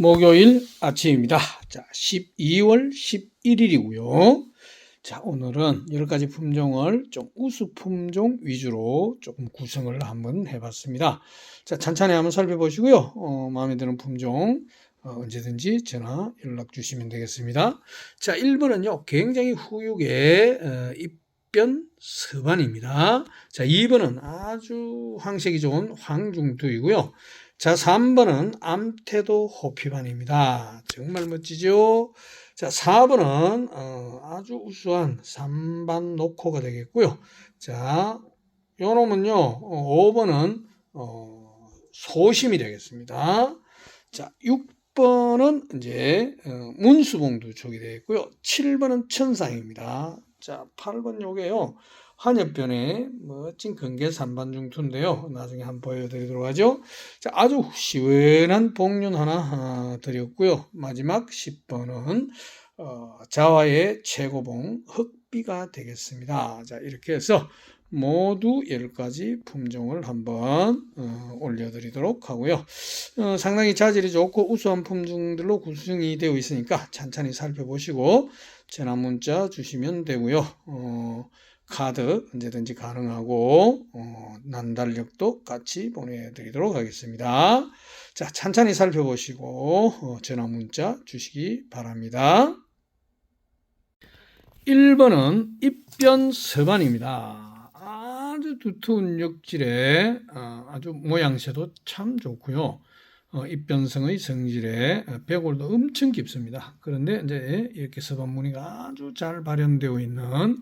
목요일 아침입니다. 자, 12월 11일이고요. 자, 오늘은 여러 가지 품종을 좀 우수 품종 위주로 조금 구성을 한번 해봤습니다. 자, 찬찬히 한번 살펴보시고요. 어, 마음에 드는 품종 어, 언제든지 전화 연락 주시면 되겠습니다. 자, 1번은요, 굉장히 후육의 어, 입변 서반입니다. 자, 2번은 아주 황색이 좋은 황중두이고요. 자, 3번은 암태도 호피반입니다. 정말 멋지죠? 자, 4번은 어, 아주 우수한 삼반 노코가 되겠고요. 자, 요 놈은요, 어, 5번은 어, 소심이 되겠습니다. 자, 6번은 이제 어, 문수봉도 족이 되겠고요. 7번은 천상입니다. 자, 8번 요게요. 한엽변의 멋진 근개 산반중투인데요. 나중에 한번 보여드리도록 하죠. 자, 아주 시원한 복륜 하나 어, 드렸고요. 마지막 10번은 어, 자화의 최고봉 흑비가 되겠습니다. 자, 이렇게 해서 모두 10가지 품종을 한번 어, 올려드리도록 하고요. 어, 상당히 자질이 좋고 우수한 품종들로 구성이 되어 있으니까 찬찬히 살펴보시고 전화 문자 주시면 되고요. 어, 카드 언제든지 가능하고 어, 난달력도 같이 보내드리도록 하겠습니다. 자, 찬찬히 살펴보시고 어, 전화 문자 주시기 바랍니다. 1번은 입변 서반입니다. 아주 두터운 역질에 어, 아주 모양새도 참 좋고요. 어, 입변성의 성질에 어, 배골도 엄청 깊습니다. 그런데 이제 이렇게 서반 무늬가 아주 잘 발현되어 있는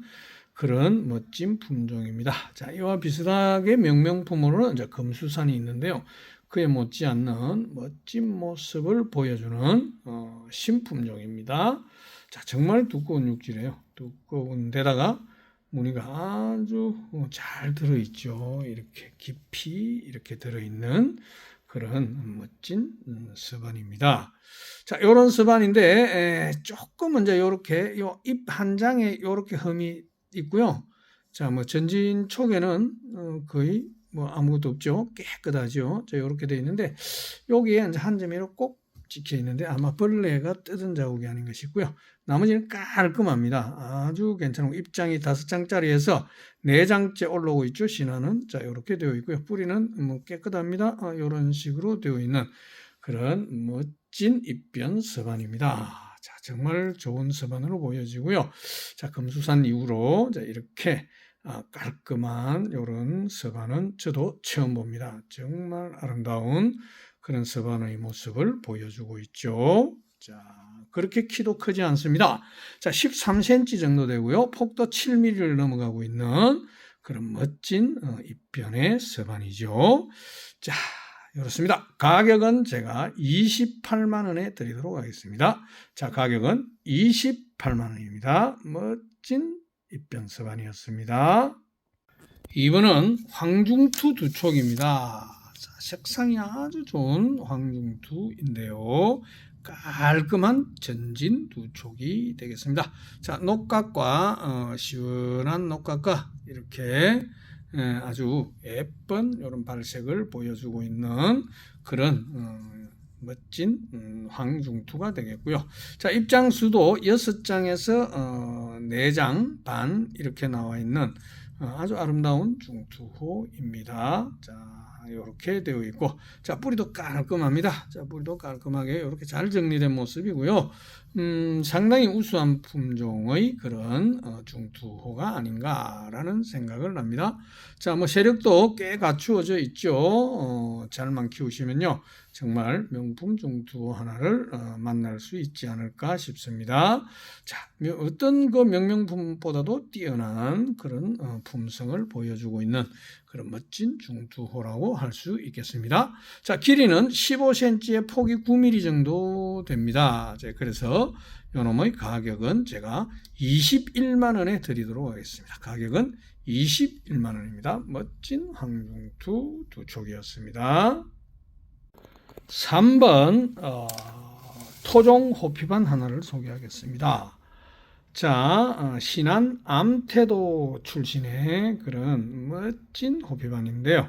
그런 멋진 품종입니다. 자, 이와 비슷하게 명명품으로는 이제 금수산이 있는데요. 그에 못지않는 멋진 모습을 보여주는 어, 신품종입니다. 자, 정말 두꺼운 육질이에요. 두꺼운 데다가 무늬가 아주 어, 잘 들어있죠. 이렇게 깊이 이렇게 들어있는 그런 멋진 음, 서반입니다. 자, 요런 서반인데 조금 이제 요렇게 요 잎 한 장에 요렇게 흠이 있고요. 자, 뭐 전진 촉에는 어, 거의 뭐 아무것도 없죠. 깨끗하죠. 자, 이렇게 되어 있는데 여기에 이제 한 점이 꼭 찍혀 있는데 아마 벌레가 뜯은 자국이 아닌 것이고요. 나머지는 깔끔합니다. 아주 괜찮고 입장이 다섯 장짜리에서 네 장째 올라오고 있죠. 신화는 자 이렇게 되어 있고요. 뿌리는 뭐 깨끗합니다. 이런 아, 식으로 되어 있는 그런 멋진 입변 서반입니다. 자, 정말 좋은 서반으로 보여지고요. 자, 금수산 이후로 자, 이렇게 아, 깔끔한 이런 서반은 저도 처음 봅니다. 정말 아름다운 그런 서반의 모습을 보여주고 있죠. 자, 그렇게 키도 크지 않습니다. 자, 13cm 정도 되고요. 폭도 7mm를 넘어가고 있는 그런 멋진 어, 입변의 서반이죠. 자, 이렇습니다. 가격은 제가 28만 원에 드리도록 하겠습니다. 자, 가격은 28만 원입니다. 멋진 입변 서반이었습니다. 이번은 황중투 두 촉입니다. 자, 색상이 아주 좋은 황중투인데요. 깔끔한 전진 두 촉이 되겠습니다. 자, 녹각과 어, 시원한 녹각과 이렇게 예, 아주 예쁜 이런 발색을 보여주고 있는 그런 어, 멋진 음, 황중투가 되겠고요. 자 입장 수도 6장에서 어, 4장 반 이렇게 나와 있는 어, 아주 아름다운 중투호입니다. 자 이렇게 되어 있고 자 뿌리도 깔끔합니다. 자 뿌리도 깔끔하게 이렇게 잘 정리된 모습이고요. 음, 상당히 우수한 품종의 그런 어, 중투호가 아닌가라는 생각을 합니다. 자, 뭐 세력도 꽤 갖추어져 있죠. 어, 잘만 키우시면요. 정말 명품 중투호 하나를 어, 만날 수 있지 않을까 싶습니다. 자, 어떤 그 명명품보다도 뛰어난 그런 어, 품성을 보여주고 있는 그런 멋진 중투호라고 할 수 있겠습니다. 자, 길이는 15cm에 폭이 9mm 정도 됩니다. 자, 그래서 요놈의 가격은 제가 21만 원에 드리도록 하겠습니다. 가격은 21만 원입니다. 멋진 황중투 두 촉이었습니다. 3번 어, 토종 호피반 하나를 소개하겠습니다. 자, 어, 신안 암태도 출신의 그런 멋진 호피반인데요.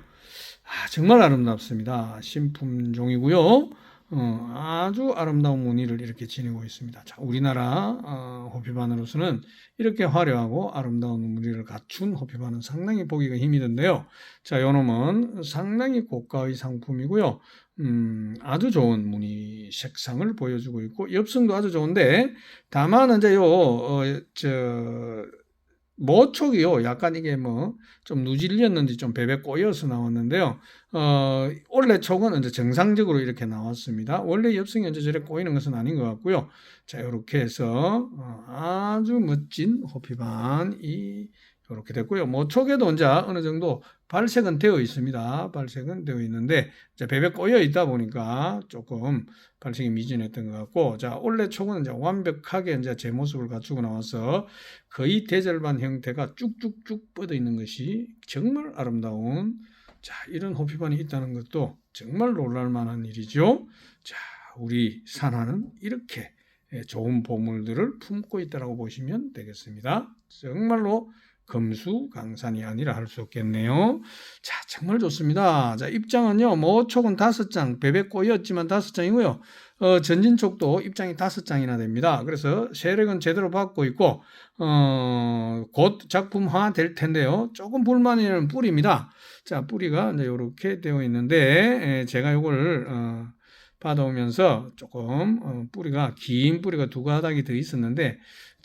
아, 정말 아름답습니다. 신품종이고요. 어, 아주 아름다운 무늬를 이렇게 지니고 있습니다. 자, 우리나라 어, 호피반으로서는 이렇게 화려하고 아름다운 무늬를 갖춘 호피반은 상당히 보기가 힘이 든데요. 자, 요놈은 상당히 고가의 상품이고요. 음, 아주 좋은 무늬 색상을 보여주고 있고 엽성도 아주 좋은데 다만 이제 요, 어, 저, 모촉이요. 약간 이게 뭐 좀 누질렸는지 좀 베베 꼬여서 나왔는데요. 어, 원래 촉은 이제 정상적으로 이렇게 나왔습니다. 원래 이제 저렇게 꼬이는 것은 아닌 것 같고요. 자, 이렇게 해서 어, 아주 멋진 호피반이 이렇게 됐고요. 모촉에도 이제 어느 정도 발색은 되어 있습니다. 발색은 되어 있는데 이제 베베 꼬여 있다 보니까 조금 발색이 미진했던 것 같고 자 원래 촉은 이제 완벽하게 이제 제 모습을 갖추고 나와서 거의 대절반 형태가 쭉쭉쭉 뻗어 있는 것이 정말 아름다운 자 이런 호피반이 있다는 것도 정말 놀랄만한 일이죠. 자 우리 산화는 이렇게 예, 좋은 보물들을 품고 있다고 보시면 되겠습니다. 정말로 금수강산이 아니라 할 수 없겠네요. 자, 정말 좋습니다. 자, 입장은요, 모촉은 다섯 장, 베베 꼬였지만 다섯 장이고요. 어, 전진촉도 입장이 다섯 장이나 됩니다. 그래서 세력은 제대로 받고 있고, 어, 곧 작품화 될 텐데요. 조금 불만이 있는 뿌리입니다. 자, 뿌리가 이제 이렇게 되어 있는데, 에, 제가 이걸, 어, 받아오면서 조금 어, 뿌리가 긴 뿌리가 두 가닥이 더 있었는데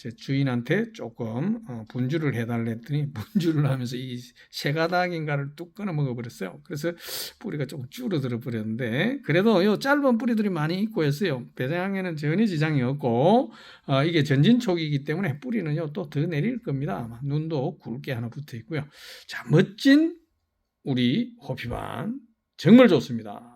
제 주인한테 조금 어, 분주를 해달랬더니 분주를 하면서 이 세 가닥인가를 뚝 끊어 먹어버렸어요. 그래서 뿌리가 조금 줄어들어 버렸는데 그래도 요 짧은 뿌리들이 많이 있고 했어요. 배장에는 전혀 지장이 없고 어, 이게 전진촉이기 때문에 뿌리는요 또 더 내릴 겁니다. 눈도 굵게 하나 붙어 있고요. 자 멋진 우리 호피반 정말 좋습니다.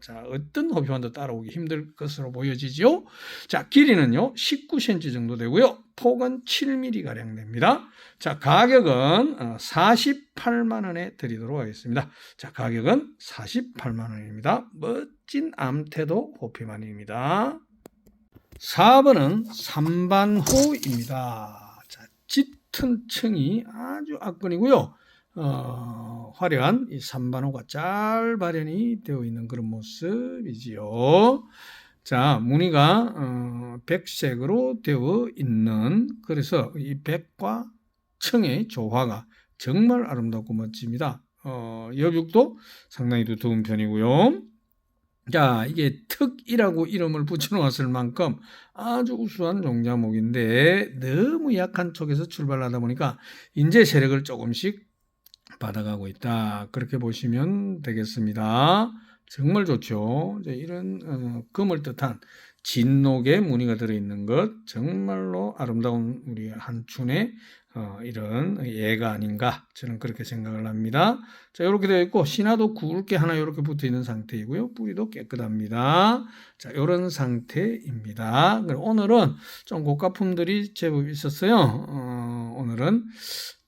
자, 어떤 호피반도 따라오기 힘들 것으로 보여지지요. 자, 길이는요, 19cm 정도 되고요. 폭은 7mm 가량 됩니다. 자, 가격은 48만 원에 드리도록 하겠습니다. 자, 가격은 48만 원입니다. 멋진 암태도 호피반입니다. 4번은 삼반호입니다. 자, 짙은 층이 아주 악건이고요. 어, 화려한 이 삼반호가 잘 발현이 되어 있는 그런 모습이지요. 자, 무늬가 어, 백색으로 되어 있는 그래서 이 백과 청의 조화가 정말 아름답고 멋집니다. 어, 여육도 상당히 두터운 편이고요. 자, 이게 특이라고 이름을 붙여놓았을 만큼 아주 우수한 종자목인데 너무 약한 쪽에서 출발하다 보니까 인재 세력을 조금씩 받아가고 있다. 그렇게 보시면 되겠습니다. 정말 좋죠. 이런 어, 금을 뜻한 진녹의 무늬가 들어있는 것 정말로 아름다운 우리 한춘의 어, 이런 예가 아닌가 저는 그렇게 생각을 합니다. 자 이렇게 되어 있고 신화도 굵게 하나 이렇게 붙어 있는 상태이고요. 뿌리도 깨끗합니다. 자 이런 상태입니다. 오늘은 좀 고가품들이 제법 있었어요. 어, 오늘은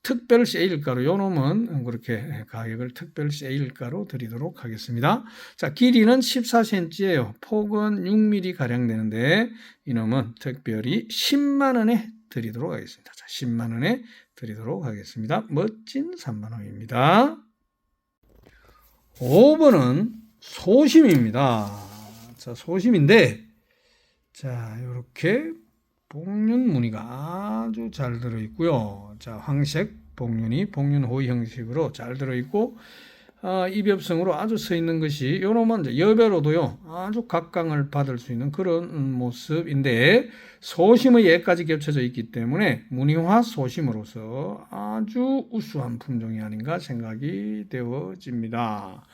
특별 세일가로 요 놈은 그렇게 가격을 특별 세일가로 드리도록 하겠습니다. 자, 길이는 14cm예요. 폭은 6mm 가량 되는데 이 놈은 특별히 10만 원에 드리도록 하겠습니다. 자, 10만 원에 드리도록 하겠습니다. 멋진 3만 원입니다. 5번은 소심입니다. 자, 소심인데 자, 이렇게 복륜 무늬가 아주 잘 들어 있고요. 자, 황색 복륜이 복륜 호의 형식으로 잘 들어 있고 아, 입엽성으로 아주 서 있는 것이 요놈은 여배로도요 아주 각광을 받을 수 있는 그런 모습인데 소심의 예까지 겹쳐져 있기 때문에 무늬화 소심으로서 아주 우수한 품종이 아닌가 생각이 되어집니다.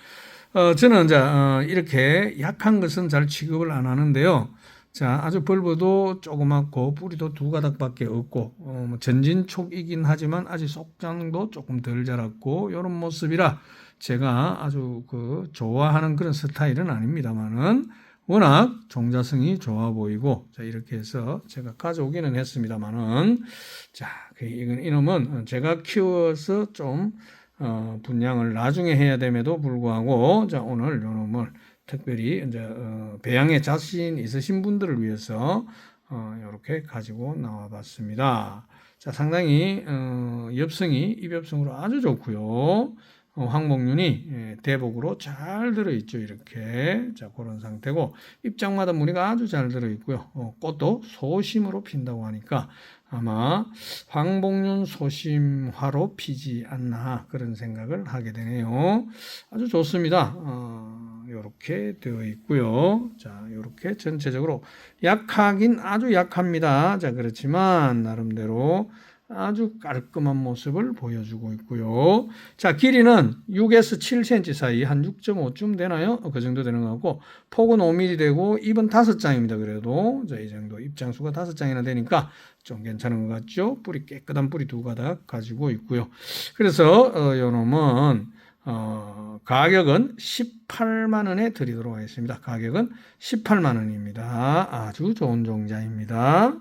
어, 저는 이제 어, 이렇게 약한 것은 잘 취급을 안 하는데요. 자, 아주 벌브도 조그맣고 뿌리도 두 가닥밖에 없고 어, 뭐 전진촉이긴 하지만 아직 속장도 조금 덜 자랐고 이런 모습이라 제가 아주 그 좋아하는 그런 스타일은 아닙니다만은 워낙 종자성이 좋아 보이고 자 이렇게 해서 제가 가져오기는 했습니다만은 자 그 이건 이놈은 제가 키워서 좀 어, 분양을 나중에 해야 됨에도 불구하고 자 오늘 이놈을 특별히 이제 어, 배양에 자신 있으신 분들을 위해서 어, 이렇게 가지고 나와봤습니다. 자, 상당히 어, 엽성이 입엽성으로 아주 좋고요. 어, 황목륜이 예, 대복으로 잘 들어있죠. 이렇게. 자, 그런 상태고, 입장마다 무늬가 아주 잘 들어있고요. 어, 꽃도 소심으로 핀다고 하니까 아마 황복륜 소심화로 피지 않나 그런 생각을 하게 되네요. 아주 좋습니다. 어, 이렇게 되어 있고요. 자, 이렇게 전체적으로 약하긴 아주 약합니다. 자, 그렇지만 나름대로 아주 깔끔한 모습을 보여주고 있고요. 자, 길이는 6에서 7cm 사이 한 6.5쯤 되나요? 그 정도 되는 것 같고, 폭은 5mm 되고, 입은 5장입니다. 그래도. 자, 이 정도 입장수가 5장이나 되니까 좀 괜찮은 것 같죠? 뿌리 깨끗한 뿌리 두 가닥 가지고 있고요. 그래서, 어, 요 놈은, 어, 가격은 18만 원에 드리도록 하겠습니다. 가격은 18만 원입니다. 아주 좋은 종자입니다.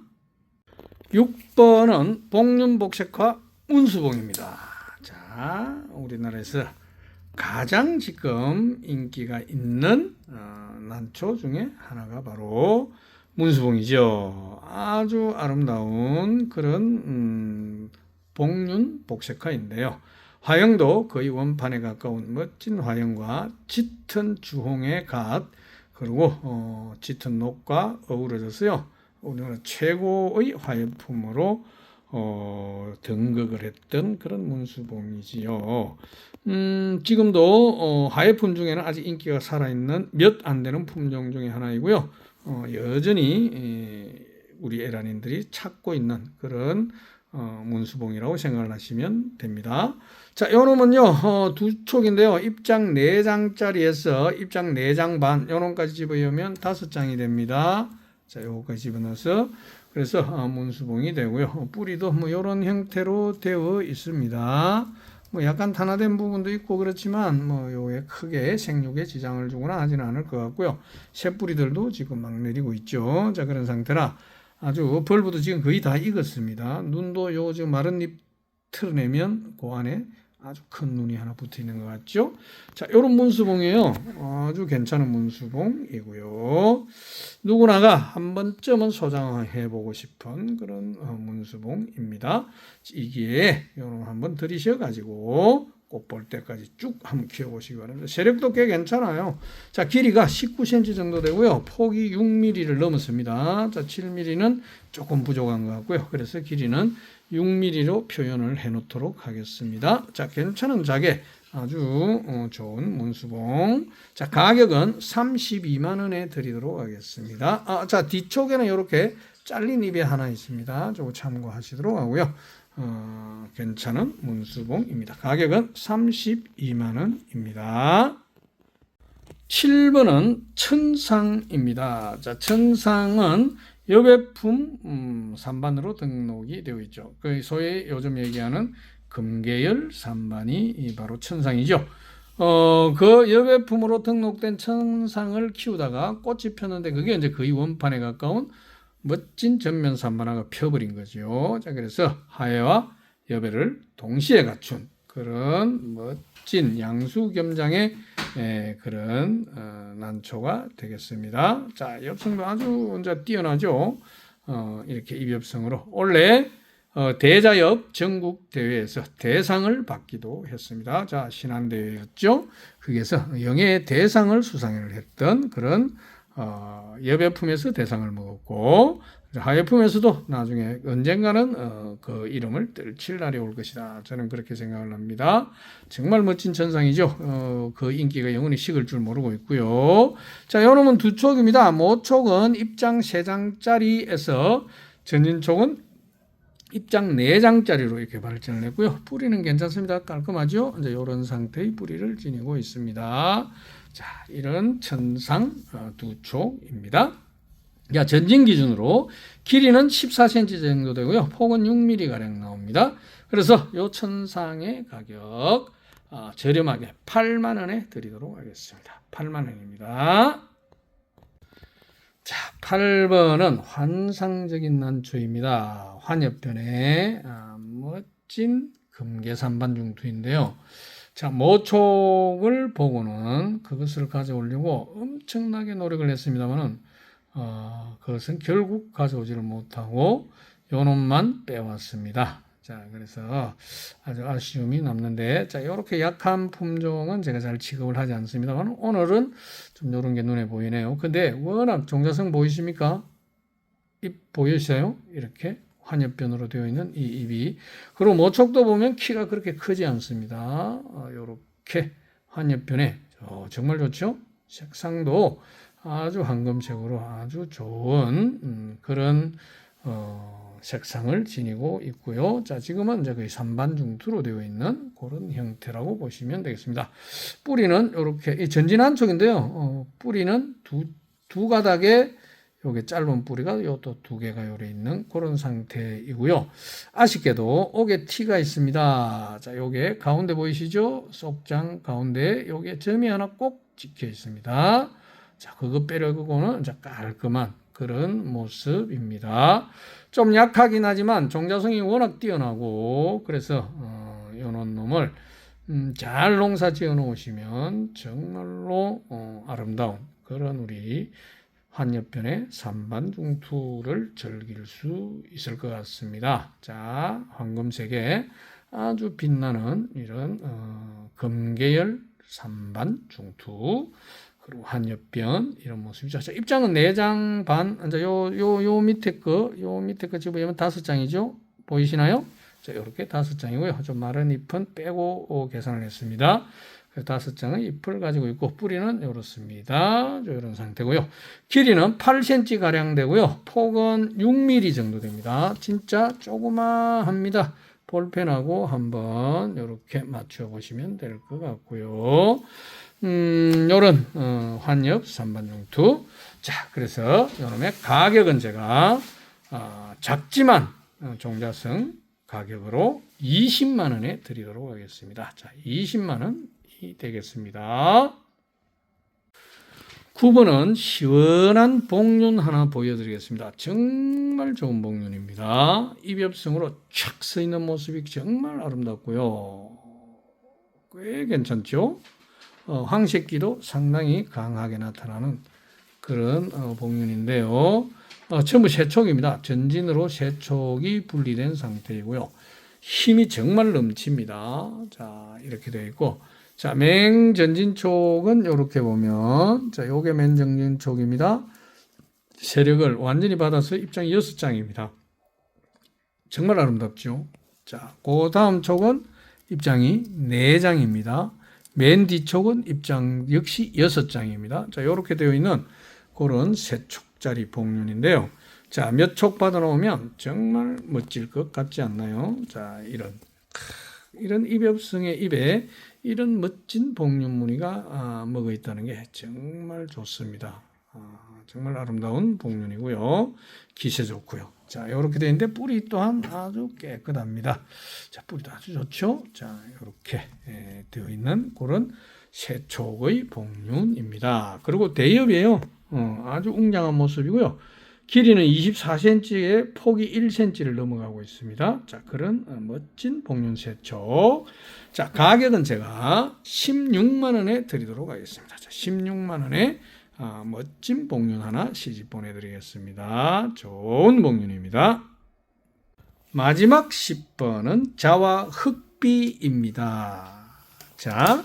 6번은 복륜복색화 운수봉입니다. 자, 우리나라에서 가장 지금 인기가 있는 어, 난초 중에 하나가 바로 문수봉이죠. 아주 아름다운 그런 음, 복륜 복색화인데요. 화형도 거의 원판에 가까운 멋진 화형과 짙은 주홍의 갓 그리고 어, 짙은 녹과 어우러져서요. 우리나라 최고의 화염품으로 어, 등극을 했던 그런 문수봉이지요. 음, 지금도 어, 화해품 중에는 아직 인기가 살아있는 몇 안 되는 품종 중에 하나이고요. 어, 여전히 에, 우리 에란인들이 찾고 있는 그런 어, 문수봉이라고 생각을 하시면 됩니다. 자, 요 놈은요, 어, 두 촉인데요. 입장 4장짜리에서 입장 4장 반, 요 놈까지 집어넣으면 다섯 장이 됩니다. 자, 요거까지 집어넣어서 그래서 어, 문수봉이 되고요. 뿌리도 뭐 이런 형태로 되어 있습니다. 뭐 약간 탄화된 부분도 있고 그렇지만 뭐 요에 크게 생육에 지장을 주거나 하지는 않을 것 같고요. 새뿌리들도 지금 막 내리고 있죠. 자 그런 상태라 아주 벌브도 지금 거의 다 익었습니다. 눈도 요 지금 마른 잎 틀어내면 그 안에 아주 큰 눈이 하나 붙어 있는 것 같죠? 자, 요런 문수봉이에요. 아주 괜찮은 문수봉이고요. 누구나가 한 번쯤은 소장해 보고 싶은 그런 어, 문수봉입니다. 이기에 요런 한번 들이셔 가지고 꽃볼 때까지 쭉 한번 키워보시기 바랍니다. 세력도 꽤 괜찮아요. 자, 길이가 19cm 정도 되고요. 폭이 6mm를 넘었습니다. 자, 7mm는 조금 부족한 것 같고요. 그래서 길이는 6mm로 표현을 해 놓도록 하겠습니다. 자, 괜찮은 자개 아주 어, 좋은 문수봉. 자, 가격은 32만 원에 드리도록 하겠습니다. 아, 자, 뒤쪽에는 이렇게 잘린 잎이 하나 있습니다. 저거 참고하시도록 하고요. 어, 괜찮은 문수봉입니다. 가격은 32만 원입니다. 7번은 천상입니다. 자, 천상은 여배품 음, 3반으로 등록이 되어 있죠. 그 소위 요즘 얘기하는 금계열 3반이 바로 천상이죠. 어, 그 여배품으로 등록된 천상을 키우다가 꽃이 폈는데 그게 이제 거의 원판에 가까운 멋진 전면 3반화가 펴버린 거죠. 자, 그래서 하해와 여배를 동시에 갖춘 그런 멋진 양수겸장의 예, 그런 어, 난초가 되겠습니다. 자, 엽성도 아주 이제 뛰어나죠. 어, 이렇게 입엽성으로 원래 어, 대자엽 전국 대회에서 대상을 받기도 했습니다. 자, 신안 대회였죠. 거기에서 영예 대상을 수상을 했던 그런 어, 여배 품에서 대상을 먹었고 하예품에서도 나중에 언젠가는 어, 그 이름을 떨칠 날이 올 것이다. 저는 그렇게 생각을 합니다. 정말 멋진 천상이죠. 어, 그 인기가 영원히 식을 줄 모르고 있고요. 자, 요놈은 두 촉입니다. 모촉은 입장 세 장짜리에서 전인촉은 입장 네장짜리로 이렇게 발전을 했고요. 뿌리는 괜찮습니다. 깔끔하죠? 이제 이런 상태의 뿌리를 지니고 있습니다. 자, 이런 천상 어, 두 촉입니다. 자, 전진 기준으로 길이는 14cm 정도 되고요. 폭은 6mm 가량 나옵니다. 그래서 요 천상의 가격 어, 저렴하게 8만 원에 드리도록 하겠습니다. 8만 원입니다. 자, 8번은 환상적인 난초입니다. 환엽변의 아, 멋진 금계산반 중투인데요. 자, 모촉을 보고는 그것을 가져오려고 엄청나게 노력을 했습니다만은 어, 그것은 결국 가져오지를 못하고 요놈만 빼왔습니다. 자, 그래서 아주 아쉬움이 남는데, 자, 이렇게 약한 품종은 제가 잘 취급을 하지 않습니다만, 오늘은 좀 이런 게 눈에 보이네요. 근데 워낙 종자성 보이십니까? 입 보이세요? 이렇게 환엽변으로 되어 있는 이 입이. 그리고 모촉도 보면 키가 그렇게 크지 않습니다. 이렇게 환엽변에 어, 정말 좋죠? 색상도 아주 황금색으로 아주 좋은 음, 그런 어, 색상을 지니고 있고요. 자, 지금은 이제 거의 산반 중투로 되어 있는 그런 형태라고 보시면 되겠습니다. 뿌리는 이렇게 이 전진한 쪽인데요. 어, 뿌리는 두, 두 가닥에 요게 짧은 뿌리가 요 또 두 개가 요래 있는 그런 상태이고요. 아쉽게도 옥에 티가 있습니다. 자, 요게 가운데 보이시죠? 속장 가운데 요게 점이 하나 꼭 찍혀 있습니다. 자, 그거 빼려고는 이제 깔끔한 그런 모습입니다. 좀 약하긴 하지만 종자성이 워낙 뛰어나고 그래서 어, 요런 놈을 음, 잘 농사 지어 놓으시면 정말로 어, 아름다운 그런 우리 환엽변의 산반중투를 즐길 수 있을 것 같습니다. 자, 황금색에 아주 빛나는 이런 어, 금계열 산반중투 그리고 한엽변 이런 모습이죠. 자, 입장은 네장 반. 이제 요요 요 밑에 거, 요 밑에 거 집어보면 다섯 장이죠. 보이시나요? 자, 이렇게 다섯 장이고요. 좀 마른 잎은 빼고 어, 계산을 했습니다. 다섯 장의 잎을 가지고 있고 뿌리는 이렇습니다. 이런 상태고요. 길이는 8cm 가량 되고요. 폭은 6mm 정도 됩니다. 진짜 조그마합니다. 볼펜하고 한번 이렇게 맞춰 보시면 될 것 같고요. 음, 요런 어, 환엽 산반용투. 자, 그래서 요놈의 가격은 제가 어, 작지만 어, 종자성 가격으로 20만 원에 드리도록 하겠습니다. 자, 20만 원이 되겠습니다. 9번은 시원한 복륜 하나 보여드리겠습니다. 정말 좋은 복륜입니다. 입엽성으로 촥서 있는 모습이 정말 아름답고요. 꽤 괜찮죠? 어, 황새끼도 상당히 강하게 나타나는 그런 어, 복륜인데요. 어, 전부 세촉입니다. 전진으로 세촉이 분리된 상태이고요. 힘이 정말 넘칩니다. 자, 이렇게 되어 있고, 자, 맹전진촉은 이렇게 보면, 자, 요게 맹전진촉입니다. 세력을 완전히 받아서 입장이 6장입니다. 정말 아름답죠? 자, 그 다음 촉은 입장이 4장입니다. 맨 뒤쪽은 입장 역시 6장입니다. 자, 이렇게 되어 있는 그런 세 촉짜리 복륜인데요. 자, 몇 촉 받아 놓으면 정말 멋질 것 같지 않나요? 자, 이런 이런 입엽성의 입에 이런 멋진 복륜 무늬가 아, 먹어 있다는 게 정말 좋습니다. 아, 정말 아름다운 복륜이고요. 기세 좋고요. 자, 이렇게 되어 있는데 뿌리 또한 아주 깨끗합니다. 자, 뿌리도 아주 좋죠. 자, 이렇게 예, 되어 있는 그런 세촉의 복륜입니다. 그리고 대엽이에요. 어, 아주 웅장한 모습이고요. 길이는 24cm에 폭이 1cm를 넘어가고 있습니다. 자, 그런 어, 멋진 복륜 세촉. 자, 가격은 제가 16만 원에 드리도록 하겠습니다. 자, 16만 원에 아, 멋진 복륜 하나 시집 보내드리겠습니다. 좋은 복륜입니다. 마지막 10번은 자와 흑비입니다. 자,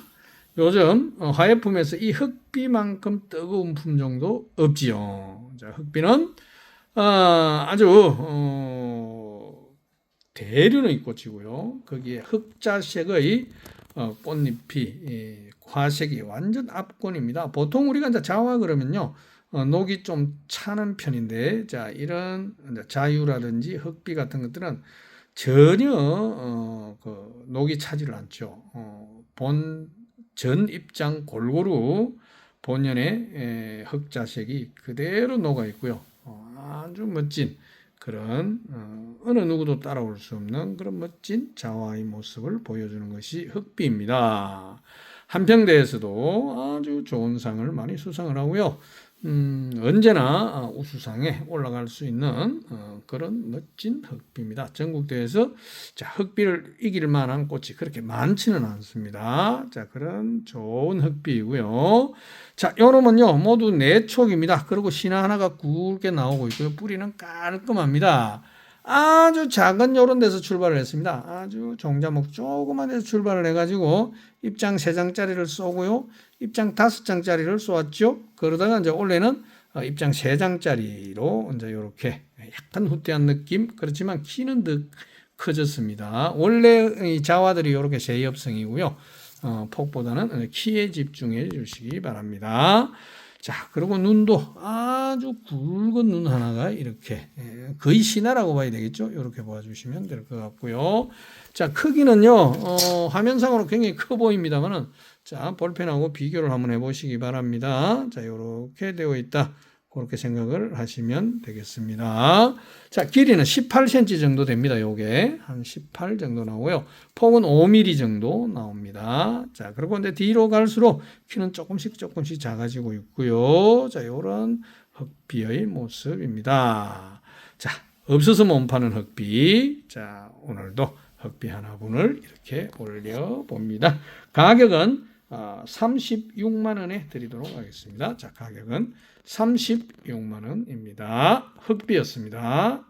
요즘 어, 화해품에서 이 흑비만큼 뜨거운 품종도 없지요. 자, 흑비는 어, 아주 어, 대류는 이 꽃이고요. 거기에 흑자색의 어, 꽃잎이 예, 화색이 완전 압권입니다. 보통 우리가 이제 자화 그러면요. 어, 녹이 좀 차는 편인데 자 이런 자유라든지 흑비 같은 것들은 전혀 어, 그 녹이 차지를 않죠. 어, 본 전 입장 골고루 본연의 에, 흑자색이 그대로 녹아 있고요. 어, 아주 멋진 그런 어, 어느 누구도 따라올 수 없는 그런 멋진 자화의 모습을 보여주는 것이 흑비입니다. 한평대에서도 아주 좋은 상을 많이 수상을 하고요. 음, 언제나 어, 우수상에 올라갈 수 있는 어, 그런 멋진 흑비입니다. 전국대회에서 자, 흑비를 이길 만한 꽃이 그렇게 많지는 않습니다. 자, 그런 좋은 흑비이고요. 자, 요놈은요, 모두 네 촉입니다. 그리고 신화 하나가 굵게 나오고 있고요. 뿌리는 깔끔합니다. 아주 작은 요런 데서 출발을 했습니다. 아주 종자목 조그만 데서 출발을 해가지고 입장 세 장짜리를 쏘고요. 입장 다섯 장짜리를 쏘았죠. 그러다가 이제 원래는 어, 입장 세 장짜리로 이제 이렇게 약간 후퇴한 느낌. 그렇지만 키는 더 커졌습니다. 원래 이 자화들이 이렇게 세엽성이고요. 어, 폭보다는 키에 집중해 주시기 바랍니다. 자, 그리고 눈도 아주 굵은 눈 하나가 이렇게 예, 거의 신화라고 봐야 되겠죠. 이렇게 봐주시면 될 것 같고요. 자, 크기는요, 어, 화면상으로 굉장히 커 보입니다만은 자, 볼펜하고 비교를 한번 해보시기 바랍니다. 자, 이렇게 되어 있다. 그렇게 생각을 하시면 되겠습니다. 자, 길이는 18cm 정도 됩니다. 요게 한 18 정도 나오고요. 폭은 5mm 정도 나옵니다. 자, 그리고 이제 뒤로 갈수록 키는 조금씩 조금씩 작아지고 있고요. 자, 요런 흑비의 모습입니다. 자, 없어서 못 파는 흑비. 자, 오늘도 흑비 하나 분을 이렇게 올려 봅니다. 가격은 36만 원에 드리도록 하겠습니다. 자, 가격은 36만 원입니다. 흑비였습니다.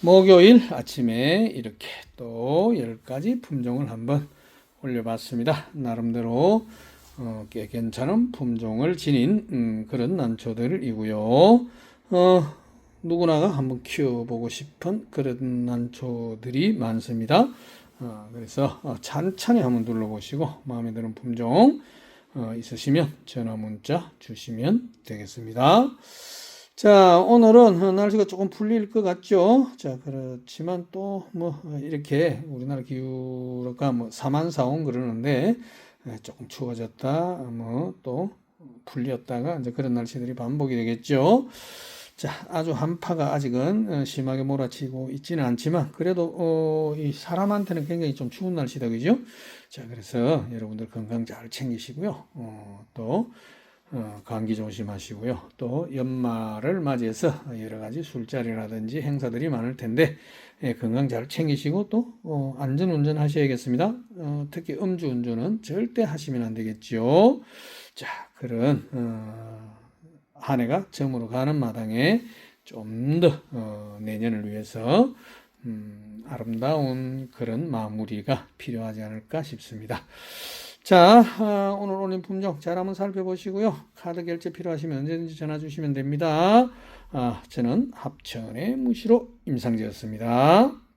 목요일 아침에 이렇게 또 10가지 품종을 한번 올려봤습니다. 나름대로 어, 꽤 괜찮은 품종을 지닌 음, 그런 난초들이고요. 어, 누구나가 한번 키워보고 싶은 그런 난초들이 많습니다. 어, 그래서 어, 찬찬히 한번 눌러보시고 마음에 드는 품종 어, 있으시면 전화 문자 주시면 되겠습니다. 자, 오늘은 어, 날씨가 조금 풀릴 것 같죠? 자, 그렇지만 또 뭐 이렇게 우리나라 기후가 뭐 사만사온 그러는데 에, 조금 추워졌다, 뭐 또 풀렸다가 이제 그런 날씨들이 반복이 되겠죠. 자, 아주 한파가 아직은 어, 심하게 몰아치고 있지는 않지만 그래도 어, 이 사람한테는 굉장히 좀 추운 날씨다 그죠? 자, 그래서 여러분들 건강 잘 챙기시고요. 어, 또 어, 감기 조심하시고요. 또 연말을 맞이해서 여러 가지 술자리라든지 행사들이 많을 텐데 예, 건강 잘 챙기시고 또 어, 안전 운전 하셔야겠습니다. 어, 특히 음주 운전은 절대 하시면 안 되겠죠. 자, 그런 어, 한 해가 점으로 가는 마당에 좀더 어, 내년을 위해서 음, 아름다운 그런 마무리가 필요하지 않을까 싶습니다. 자, 아, 오늘 올린 품종 잘 한번 살펴보시고요. 카드 결제 필요하시면 언제든지 전화 주시면 됩니다. 아, 저는 합천의 무시로 임상재였습니다.